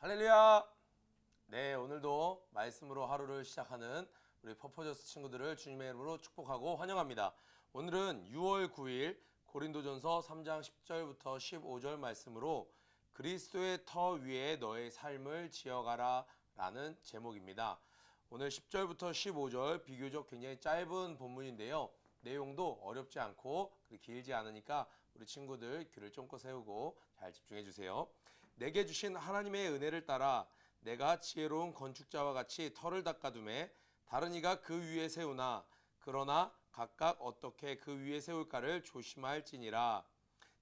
할렐루야! 네, 오늘도 말씀으로 하루를 시작하는 우리 퍼포저스 친구들을 주님의 이름으로 축복하고 환영합니다. 오늘은 6월 9일 고린도전서 3장 10절부터 15절 말씀으로 그리스도의 터 위에 너의 삶을 지어가라 라는 제목입니다. 오늘 10절부터 15절 비교적 굉장히 짧은 본문인데요. 내용도 어렵지 않고 길지 않으니까 우리 친구들 귀를 쫑긋 세우고 잘 집중해 주세요. 내게 주신 하나님의 은혜를 따라 내가 지혜로운 건축자와 같이 터를 닦아둠에 다른 이가 그 위에 세우나 그러나 각각 어떻게 그 위에 세울까를 조심할지니라.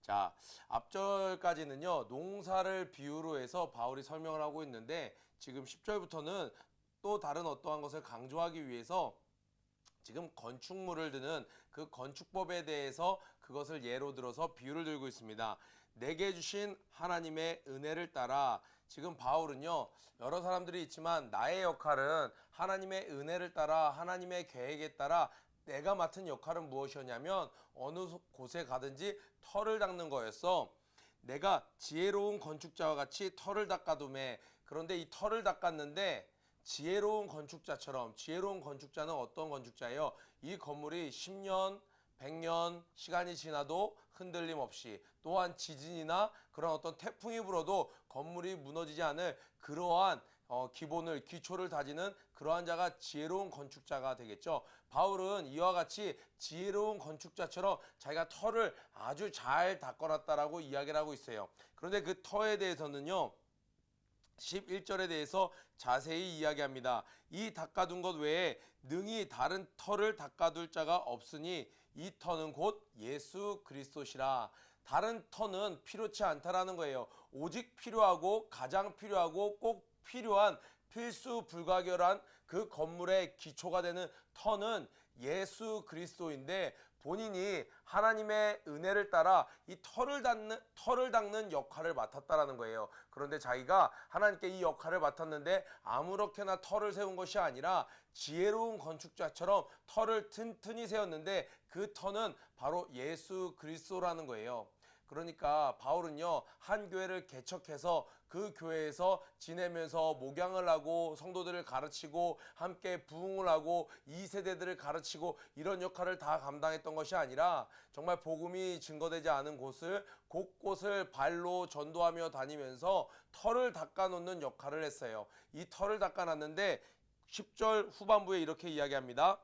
자, 앞절까지는요, 농사를 비유로 해서 바울이 설명을 하고 있는데, 지금 10절부터는 또 다른 어떠한 것을 강조하기 위해서 지금 건축물을 드는 그 건축법에 대해서 그것을 예로 들어서 비유를 들고 있습니다. 내게 주신 하나님의 은혜를 따라 지금 바울은요, 여러 사람들이 있지만 나의 역할은 하나님의 은혜를 따라 하나님의 계획에 따라 내가 맡은 역할은 무엇이었냐면 어느 곳에 가든지 털을 닦는 거였어. 내가 지혜로운 건축자와 같이 털을 닦아둠에 그런데 이 털을 닦았는데 지혜로운 건축자처럼 지혜로운 건축자는 어떤 건축자예요? 이 건물이 10년 100년 시간이 지나도 흔들림 없이 또한 지진이나 그런 어떤 태풍이 불어도 건물이 무너지지 않을 그러한 어, 기본을 기초를 다지는 그러한 자가 지혜로운 건축자가 되겠죠. 바울은 이와 같이 지혜로운 건축자처럼 자기가 터를 아주 잘 닦아놨다라고 이야기를 하고 있어요. 그런데 그 터에 대해서는요. 11절에 대해서 자세히 이야기합니다. 이 닦아둔 것 외에 능히 다른 터를 닦아둘 자가 없으니 이 터는 곧 예수 그리스도시라. 다른 터는 필요치 않다라는 거예요. 오직 필요하고 가장 필요하고 꼭 필요한 필수 불가결한 그 건물의 기초가 되는 터는 예수 그리스도인데 본인이 하나님의 은혜를 따라 이 털을 닦는 털을 닦는 역할을 맡았다라는 거예요. 그런데 자기가 하나님께 이 역할을 맡았는데 아무렇게나 털을 세운 것이 아니라 지혜로운 건축자처럼 털을 튼튼히 세웠는데 그 터는 바로 예수 그리스도라는 거예요. 그러니까 바울은요 한 교회를 개척해서 그 교회에서 지내면서 목양을 하고 성도들을 가르치고 함께 부흥을 하고 이 세대들을 가르치고 이런 역할을 다 감당했던 것이 아니라 정말 복음이 증거되지 않은 곳을 곳곳을 발로 전도하며 다니면서 털을 닦아놓는 역할을 했어요. 이 털을 닦아놨는데 10절 후반부에 이렇게 이야기합니다.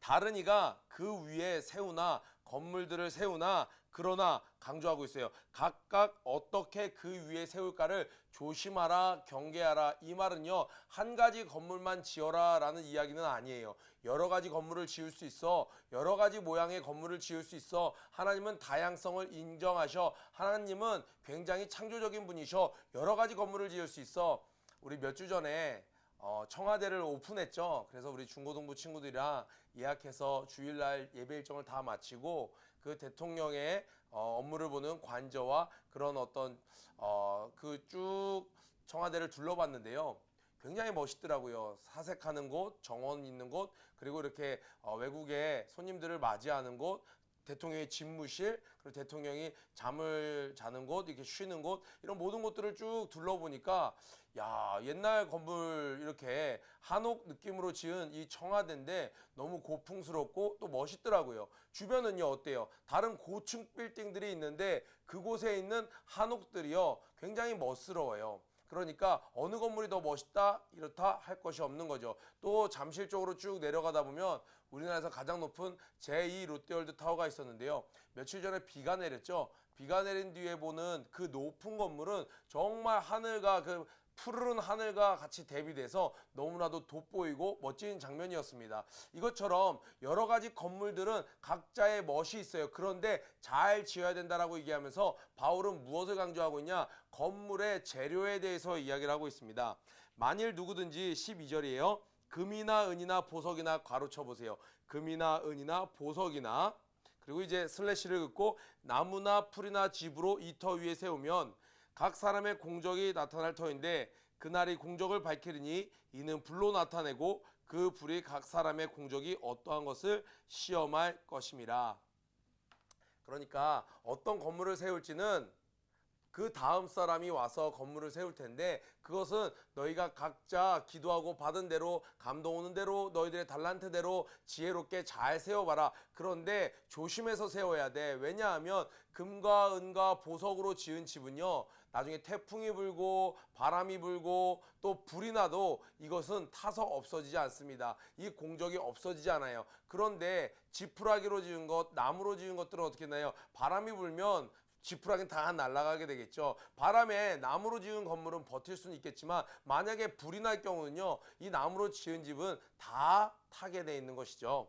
다른 이가 그 위에 세우나 건물들을 세우나 그러나 강조하고 있어요. 각각 어떻게 그 위에 세울까를 조심하라 경계하라 이 말은요 한 가지 건물만 지어라 라는 이야기는 아니에요. 여러 가지 건물을 지을 수 있어 여러 가지 모양의 건물을 지을 수 있어 하나님은 다양성을 인정하셔 하나님은 굉장히 창조적인 분이셔 여러 가지 건물을 지을 수 있어 우리 몇 주 전에 어, 청와대를 오픈했죠. 그래서 우리 중고등부 친구들이랑 예약해서 주일날 예배 일정을 다 마치고 그 대통령의 어, 업무를 보는 관저와 그런 어떤 어, 그 쭉 청와대를 둘러봤는데요. 굉장히 멋있더라고요. 사색하는 곳, 정원 있는 곳, 그리고 이렇게 어, 외국의 손님들을 맞이하는 곳, 대통령의 집무실, 그리고 대통령이 잠을 자는 곳, 이렇게 쉬는 곳, 이런 모든 곳들을 쭉 둘러보니까, 야, 옛날 건물 이렇게 한옥 느낌으로 지은 이 청와대인데 너무 고풍스럽고 또 멋있더라고요. 주변은요, 어때요? 다른 고층 빌딩들이 있는데 그곳에 있는 한옥들이요, 굉장히 멋스러워요. 그러니까 어느 건물이 더 멋있다 이렇다 할 것이 없는 거죠. 또 잠실 쪽으로 쭉 내려가다 보면 우리나라에서 가장 높은 제2 롯데월드 타워가 있었는데요. 며칠 전에 비가 내렸죠. 비가 내린 뒤에 보는 그 높은 건물은 정말 하늘과 그 푸르른 하늘과 같이 대비돼서 너무나도 돋보이고 멋진 장면이었습니다. 이것처럼 여러 가지 건물들은 각자의 멋이 있어요. 그런데 잘 지어야 된다라고 얘기하면서 바울은 무엇을 강조하고 있냐? 건물의 재료에 대해서 이야기를 하고 있습니다. 만일 누구든지 12절이에요. 금이나 은이나 보석이나 가로쳐 보세요. 금이나 은이나 보석이나 그리고 이제 슬래시를 긋고 나무나 풀이나 집으로 이터 위에 세우면 각 사람의 공적이 나타날 터인데 그날이 공적을 밝히리니 이는 불로 나타내고 그 불이 각 사람의 공적이 어떠한 것을 시험할 것임이라. 그러니까 어떤 건물을 세울지는 그 다음 사람이 와서 건물을 세울 텐데 그것은 너희가 각자 기도하고 받은 대로 감동 오는 대로 너희들의 달란트대로 지혜롭게 잘 세워봐라. 그런데 조심해서 세워야 돼. 왜냐하면 금과 은과 보석으로 지은 집은요. 나중에 태풍이 불고 바람이 불고 또 불이 나도 이것은 타서 없어지지 않습니다. 이 공적이 없어지지 않아요. 그런데 지푸라기로 지은 것, 나무로 지은 것들은 어떻게 나요? 바람이 불면 지푸라기는 다 날아가게 되겠죠. 바람에 나무로 지은 건물은 버틸 수는 있겠지만 만약에 불이 날 경우는요. 이 나무로 지은 집은 다 타게 돼 있는 것이죠.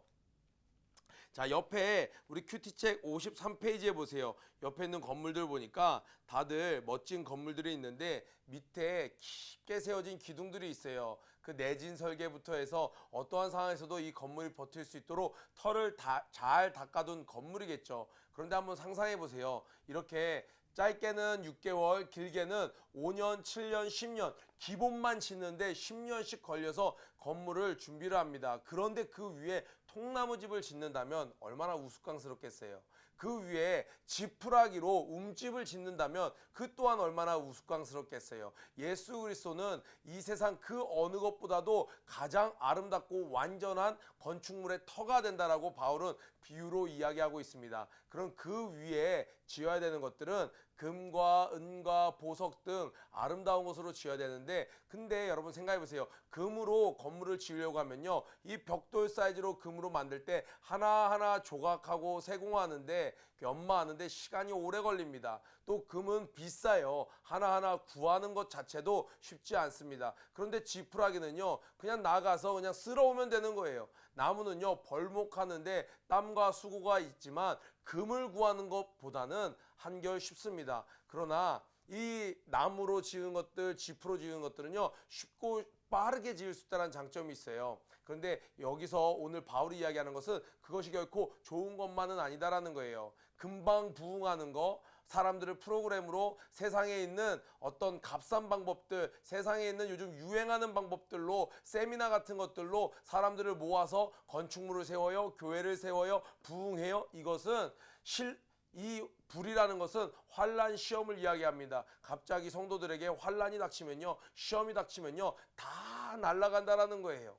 자, 옆에 우리 큐티책 53페이지에 보세요. 옆에 있는 건물들 보니까 다들 멋진 건물들이 있는데 밑에 깊게 세워진 기둥들이 있어요. 그 내진 설계부터 해서 어떠한 상황에서도 이 건물이 버틸 수 있도록 털을 다, 잘 닦아둔 건물이겠죠. 그런데 한번 상상해 보세요. 이렇게 짧게는 6개월, 길게는 5년, 7년, 10년 기본만 짓는데 10년씩 걸려서 건물을 준비를 합니다. 그런데 그 위에 통나무 집을 짓는다면 얼마나 우스꽝스럽겠어요. 그 위에 지푸라기로 움집을 짓는다면 그 또한 얼마나 우스꽝스럽겠어요. 예수 그리스도는 이 세상 그 어느 것보다도 가장 아름답고 완전한 건축물의 터가 된다라고 바울은 비유로 이야기하고 있습니다. 그럼 그 위에 지어야 되는 것들은 금과 은과 보석 등 아름다운 것으로 지어야 되는데 근데 여러분 생각해 보세요. 금으로 건물을 지으려고 하면요. 이 벽돌 사이즈로 금으로 만들 때 하나하나 조각하고 세공하는데 연마하는데 시간이 오래 걸립니다. 또 금은 비싸요. 하나하나 구하는 것 자체도 쉽지 않습니다. 그런데 지푸라기는요. 그냥 나가서 그냥 쓸어오면 되는 거예요. 나무는요. 벌목하는데 땀과 수고가 있지만 금을 구하는 것보다는 한결 쉽습니다. 그러나 이 나무로 지은 것들, 지프로 지은 것들은요, 쉽고 빠르게 지을 수 있다는 장점이 있어요. 그런데 여기서 오늘 바울이 이야기하는 것은 그것이 결코 좋은 것만은 아니다라는 거예요. 금방 부흥하는 거, 사람들을 프로그램으로 세상에 있는 어떤 값싼 방법들, 세상에 있는 요즘 유행하는 방법들로 세미나 같은 것들로 사람들을 모아서 건축물을 세워요, 교회를 세워요, 부흥해요. 이것은 실, 이 불이라는 것은 환란 시험을 이야기합니다. 갑자기 성도들에게 환란이 닥치면요, 시험이 닥치면요, 다 날아간다라는 거예요.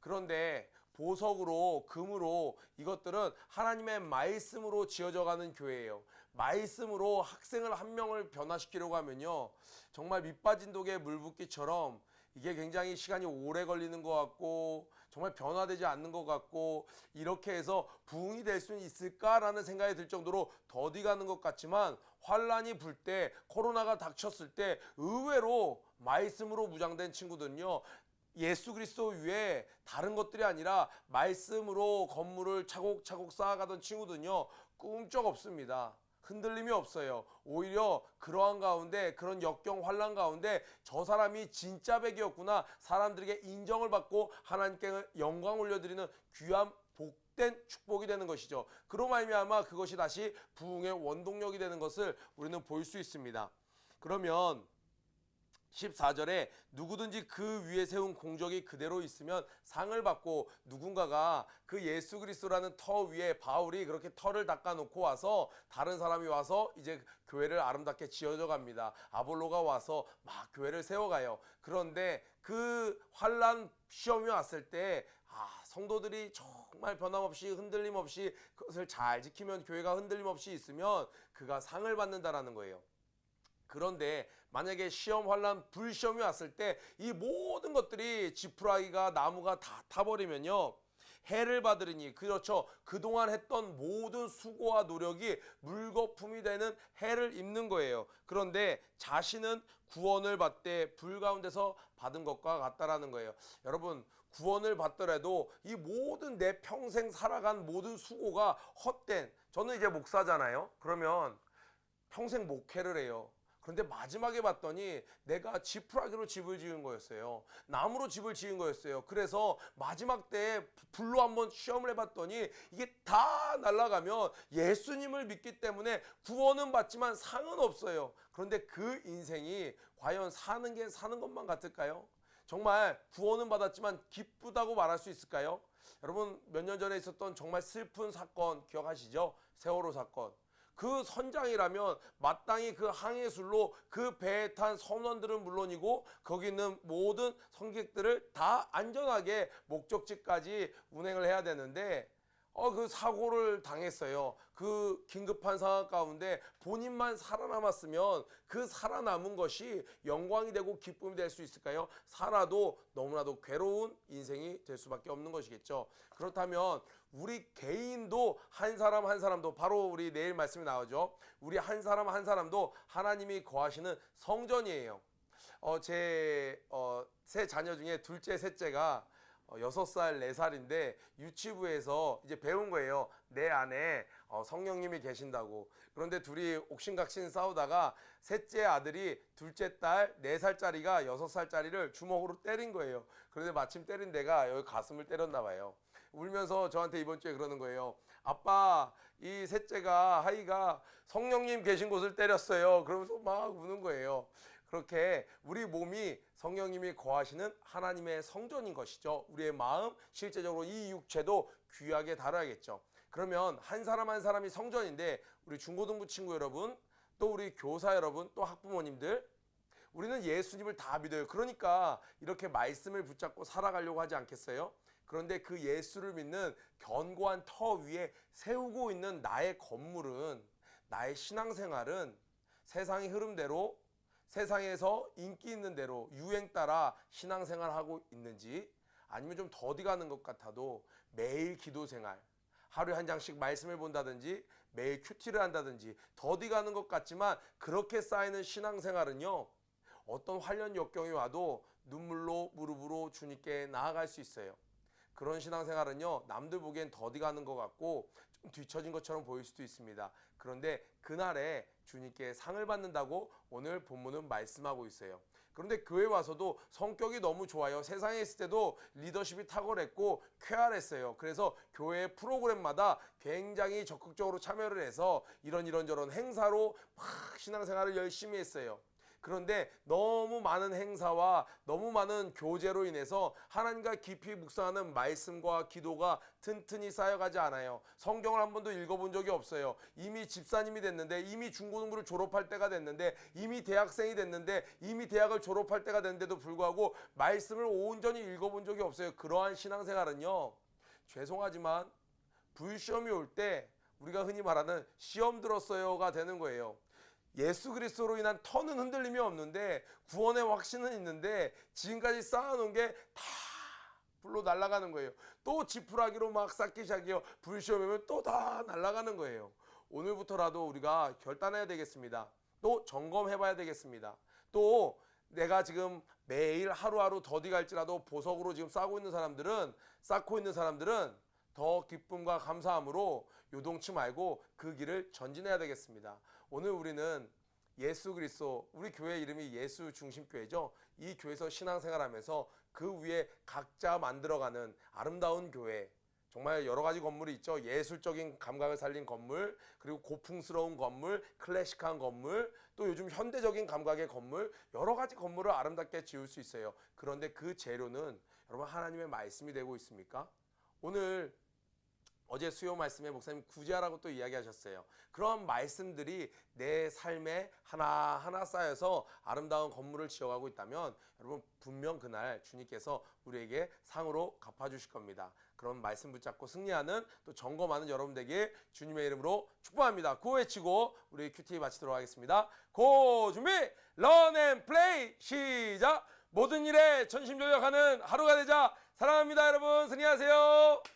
그런데 보석으로 금으로 이것들은 하나님의 말씀으로 지어져 가는 교회예요. 말씀으로 학생을 한 명을 변화시키려고 하면요. 정말 밑빠진 독에 물 붓기처럼 이게 굉장히 시간이 오래 걸리는 것 같고 정말 변화되지 않는 것 같고 이렇게 해서 부흥이 될수 있을까라는 생각이 들 정도로 더디 가는 것 같지만 환란이 불 때 코로나가 닥쳤을 때 의외로 말씀으로 무장된 친구들은요 예수 그리스도 위에 다른 것들이 아니라 말씀으로 건물을 차곡차곡 쌓아가던 친구들은요 꿈쩍 없습니다. 흔들림이 없어요. 오히려 그러한 가운데 그런 역경 환란 가운데 저 사람이 진짜 백이었구나 사람들에게 인정을 받고 하나님께 영광 올려드리는 귀한 복 된 축복이 되는 것이죠. 그로 말미암아 그것이 다시 부흥의 원동력이 되는 것을 우리는 볼 수 있습니다. 그러면 14절에 누구든지 그 위에 세운 공적이 그대로 있으면 상을 받고 누군가가 그 예수 그리스도라는 터 위에 바울이 그렇게 터를 닦아 놓고 와서 다른 사람이 와서 이제 교회를 아름답게 지어져 갑니다. 아볼로가 와서 막 교회를 세워가요. 그런데 그 환란 시험이 왔을 때 아, 성도들이 정말 변함없이 흔들림 없이 그것을 잘 지키면 교회가 흔들림 없이 있으면 그가 상을 받는다라는 거예요. 그런데 만약에 시험 환란 불시험이 왔을 때 이 모든 것들이 지푸라기가 나무가 다 타버리면요 해를 받으리니 그렇죠. 그동안 했던 모든 수고와 노력이 물거품이 되는 해를 입는 거예요. 그런데 자신은 구원을 받되 불 가운데서 받은 것과 같다라는 거예요. 여러분 구원을 받더라도 이 모든 내 평생 살아간 모든 수고가 헛된 저는 이제 목사잖아요. 그러면 평생 목회를 해요. 그런데 마지막에 봤더니 내가 지푸라기로 집을 지은 거였어요. 나무로 집을 지은 거였어요. 그래서 마지막 때 불로 한번 시험을 해봤더니 이게 다 날아가면 예수님을 믿기 때문에 구원은 받지만 상은 없어요. 그런데 그 인생이 과연 사는 게 사는 것만 같을까요? 정말 구원은 받았지만 기쁘다고 말할 수 있을까요? 여러분 몇 년 전에 있었던 정말 슬픈 사건 기억하시죠? 세월호 사건. 그 선장이라면 마땅히 그 항해술로 그 배에 탄 선원들은 물론이고 거기 있는 모든 성객들을 다 안전하게 목적지까지 운행을 해야 되는데 어 그 사고를 당했어요. 그 긴급한 상황 가운데 본인만 살아남았으면 그 살아남은 것이 영광이 되고 기쁨이 될 수 있을까요? 살아도 너무나도 괴로운 인생이 될 수밖에 없는 것이겠죠. 그렇다면 우리 개인도 한 사람 한 사람도 바로 우리 내일 말씀이 나오죠. 우리 한 사람 한 사람도 하나님이 거하시는 성전이에요. 어, 제, 어, 세 자녀 중에 둘째, 셋째가 어, 여섯 살, 네 살인데 유치부에서 이제 배운 거예요. 내 안에 어, 성령님이 계신다고. 그런데 둘이 옥신각신 싸우다가 셋째 아들이 둘째 딸, 네 살짜리가 여섯 살짜리를 주먹으로 때린 거예요. 그런데 마침 때린 데가 여기 가슴을 때렸나 봐요. 울면서 저한테 이번 주에 그러는 거예요. 아빠, 이 셋째가 하이가 성령님 계신 곳을 때렸어요. 그러면서 막 우는 거예요. 그렇게 우리 몸이 성령님이 거하시는 하나님의 성전인 것이죠. 우리의 마음, 실제적으로 이 육체도 귀하게 다뤄야겠죠. 그러면 한 사람 한 사람이 성전인데 우리 중고등부 친구 여러분, 또 우리 교사 여러분, 또 학부모님들, 우리는 예수님을 다 믿어요. 그러니까 이렇게 말씀을 붙잡고 살아가려고 하지 않겠어요? 그런데 그 예수를 믿는 견고한 터 위에 세우고 있는 나의 건물은 나의 신앙생활은 세상의 흐름대로 세상에서 인기 있는 대로 유행 따라 신앙생활 하고 있는지 아니면 좀 더디 가는 것 같아도 매일 기도 생활 하루에 한 장씩 말씀을 본다든지 매일 큐티를 한다든지 더디 가는 것 같지만 그렇게 쌓이는 신앙생활은요 어떤 환련 역경이 와도 눈물로 무릎으로 주님께 나아갈 수 있어요. 그런 신앙생활은요 남들 보기엔 더디 가는 것 같고 좀 뒤처진 것처럼 보일 수도 있습니다. 그런데 그날에 주님께 상을 받는다고 오늘 본문은 말씀하고 있어요. 그런데 교회 와서도 성격이 너무 좋아요. 세상에 있을 때도 리더십이 탁월했고 쾌활했어요. 그래서 교회 프로그램마다 굉장히 적극적으로 참여를 해서 이런 이런 저런 행사로 막 신앙생활을 열심히 했어요. 그런데 너무 많은 행사와 너무 많은 교제로 인해서 하나님과 깊이 묵상하는 말씀과 기도가 튼튼히 쌓여가지 않아요. 성경을 한 번도 읽어본 적이 없어요. 이미 집사님이 됐는데 이미 중고등부를 졸업할 때가 됐는데 이미 대학생이 됐는데 이미 대학을 졸업할 때가 됐는데도 불구하고 말씀을 온전히 읽어본 적이 없어요. 그러한 신앙생활은요. 죄송하지만 불시험이 올 때 우리가 흔히 말하는 시험 들었어요가 되는 거예요. 예수 그리스도로 인한 터는 흔들림이 없는데 구원의 확신은 있는데 지금까지 쌓아놓은 게 다 불로 날아가는 거예요. 또 지푸라기로 막 쌓기 시작해요. 불시험이면 또 다 날아가는 거예요. 오늘부터라도 우리가 결단해야 되겠습니다. 또 점검해봐야 되겠습니다. 또 내가 지금 매일 하루하루 더디 갈지라도 보석으로 지금 싸고 있는 사람들은 쌓고 있는 사람들은 더 기쁨과 감사함으로 요동치 말고 그 길을 전진해야 되겠습니다. 오늘 우리는 예수 그리스도 우리 교회 이름이 예수 중심 교회죠. 이 교회에서 신앙생활하면서 그 위에 각자 만들어가는 아름다운 교회 정말 여러 가지 건물이 있죠. 예술적인 감각을 살린 건물, 그리고 고풍스러운 건물, 클래식한 건물, 또 요즘 현대적인 감각의 건물, 여러 가지 건물을 아름답게 지을 수 있어요. 그런데 그 재료는 여러분 하나님의 말씀이 되고 있습니까? 오늘 어제 수요 말씀에 목사님 구제하라고 또 이야기하셨어요. 그런 말씀들이 내 삶에 하나하나 쌓여서 아름다운 건물을 지어가고 있다면 여러분 분명 그날 주님께서 우리에게 상으로 갚아주실 겁니다. 그런 말씀 붙잡고 승리하는 또 점검하는 여러분 되길 주님의 이름으로 축복합니다. 고 외치고 우리 큐티 마치도록 하겠습니다. 고 준비 런 앤 플레이 시작 모든 일에 전심전력하는 하루가 되자 사랑합니다 여러분 승리하세요.